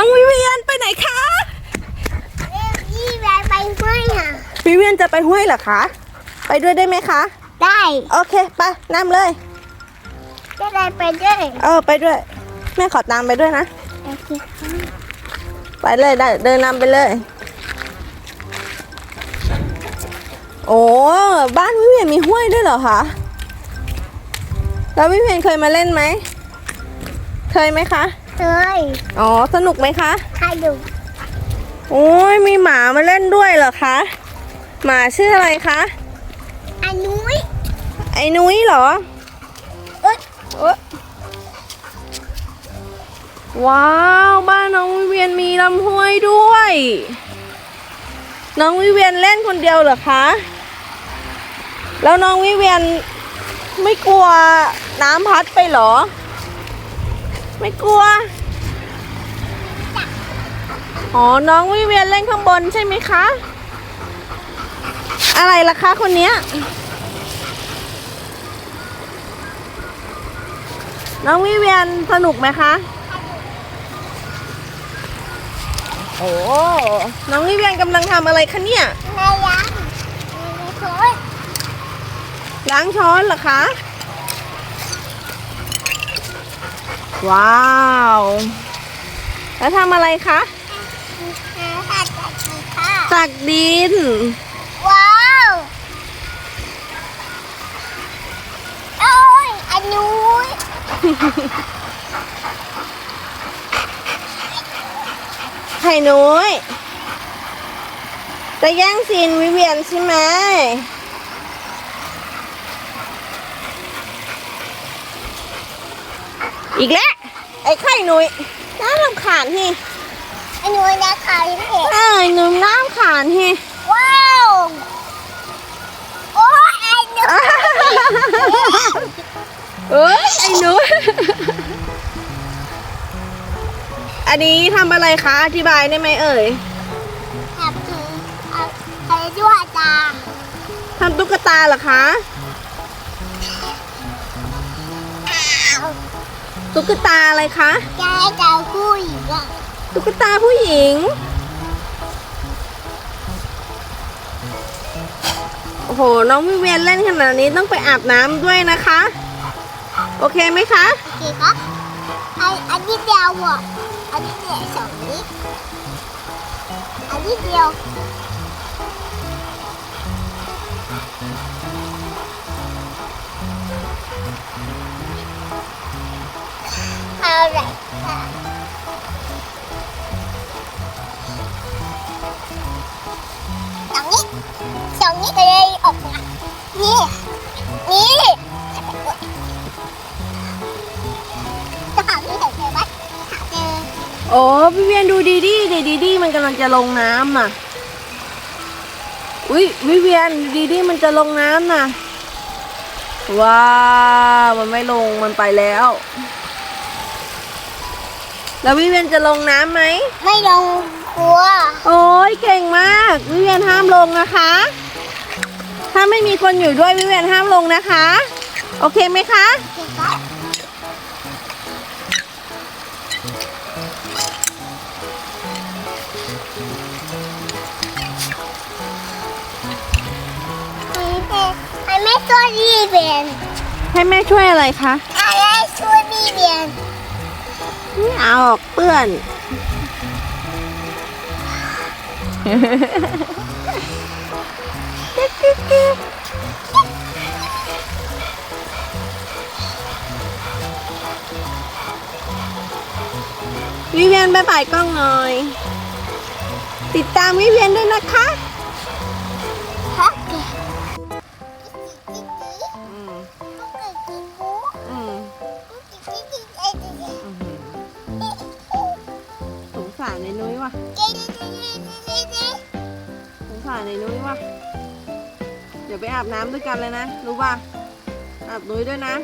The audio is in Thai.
น้องวิเวียนไปไหนคะยี่แวะไปห้วยค่ะ วิเวียนจะไปห้วยเหรอคะ ไปด้วยได้ไหมคะ ได้โอเคไปนำเลย จะได้ไปด้วยเออไปด้วย แม่ขอตามไปด้วยนะ โอเคไปเลยได้เดินนำไปเลย โอ้บ้านวิเวียนมีห้วยด้วยเหรอคะแล้ววิเวียนเคยมาเล่นไหม เคยไหมคะ เคยอ๋อ สนุกไหมคะ ใครดูโอ้ยมีหมามาเล่นด้วยเหรอคะ หมาชื่ออะไรคะ อันนุ้ยไอ้นุ้ยเหรอเอ้ยเอ้ยว้าว บ้านน้องวิเวียนมีลำห้วยด้วย น้องวิเวียนเล่นคนเดียวเหรอคะ แล้วน้องวิเวียนไม่กลัวน้ำพัดไปเหรอ ไม่กลัว อ๋อ น้องวิเวียนเล่นข้างบนใช่ไหมคะ อะไรล่ะคะคนเนี้ย น้องวิเวียนสนุกไหมคะ โอ้ น้องวิเวียนกำลังทำอะไรคะเนี่ยนายยังมีคนล้างช้อนเหรอคะ ว้าว แล้วทำอะไรคะค่ะจัดกีค่ะตักดิน ว้าวโอ้ยอันนุ้ยไข่นุ้ยจะแย่งซีนวิเวียนใช่ไหม อีกแล้วไอ้ไข่นุ้ยน่ารำคาญทีอันนุ้ยนะคะพี่เอกเอ้ยหนุ่มน้ำขานเฮว้าวโอ้ยอันนุ้ยเอ้ยไอ้หนูอันนี้ทำอะไรคะ อธิบายได้ไหมเอ่ยทำคือเอาเอาด้วยตาทำตุ๊กตาเหรอคะ ตุ๊กตาอะไรคะจะให้เจ้าคู่อีกอะตุ๊กตาผู้หญิง โอ้โห น้องวิเวียนเล่นขนาดนี้ต้องไปอาบน้ำด้วยนะคะ โอเคไหมคะ โอเคครับอันอันนี้เดียวอะอันนี้เดียวสองนิดอันนี้เดียว สองนี้สองนี้ก็เลยออกมานี่ นี่จะหาที่ไหนเจอไหมหาเจอโอ้พี่เวียนดูดีดีดีดีดีมันกำลังจะลงน้ำน่ะ อุ้ยวิเวียนดีดีมันจะลงน้ำน่ะ ว้าวมันไม่ลงมันไปแล้ว แล้ววิเวียนจะลงน้ำไหม ไม่ลงครัว โอ้ยเก่งมาก วิเวียนห้ามลงนะคะ ถ้าไม่มีคนอยู่ด้วยวิเวียนห้ามลงนะคะ โอเคไหมคะเก็บไว้ให้แม่ช่วยรีเบียนให้แม่ช่วยอะไรคะให้แม่ช่วยรีเบียน ไม่เอาออกเปื้อน วิเวียนบายบายกล้องหน่อย ติดตามวิเวียนด้วยนะคะฮะารในนุ้ยว่ะสงสารในนุ้ยว่ะ เดี๋ยวไปอาบน้ำด้วยกันเลยนะ รู้ป่ะ อาบนุ้ยด้วยนะ